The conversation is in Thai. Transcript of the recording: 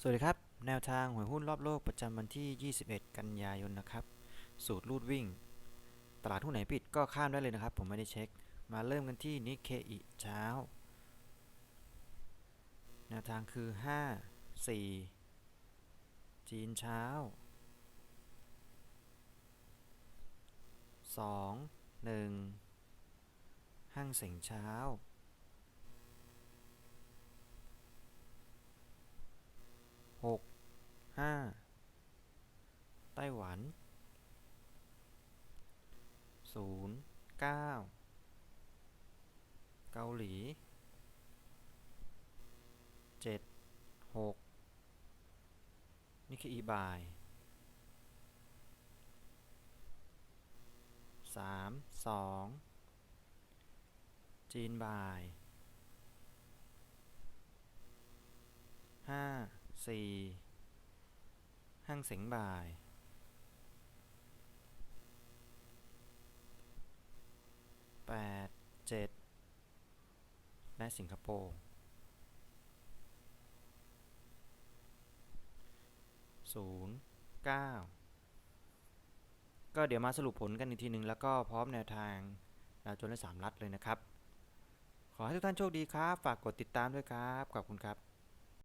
สวัสดีครับ แนวทางหวยหุ้นรอบโลกประจำวันที่ 21 กันยายนนะครับ สูตรรูดวิ่ง ตลาดหุ้นไหนปิดก็ข้ามได้เลยนะครับ ผมไม่ได้เช็ค มาเริ่มกันที่นิเคอิเช้า แนวทางคือ 5 4 จีนเช้า 2 1ห้างเสงเช้า หก ห้าไต้หวันศูนย์เก้าเกาหลีเจ็ดหกนิเคอีบายสามสองจีนบ่ายห้าสี่ ห้างเสงบ่าย แปด เจ็ด และสิงคโปร์ศูนย์เก้าก็เดี๋ยวมาสรุปผลกันอีกทีหนึ่งแล้วก็พร้อมแนวทางดาวโจนส์และสามรัฐเลยนะครับ ขอให้ทุกท่านโชคดีครับ ฝากกดติดตามด้วยครับ ขอบคุณครับ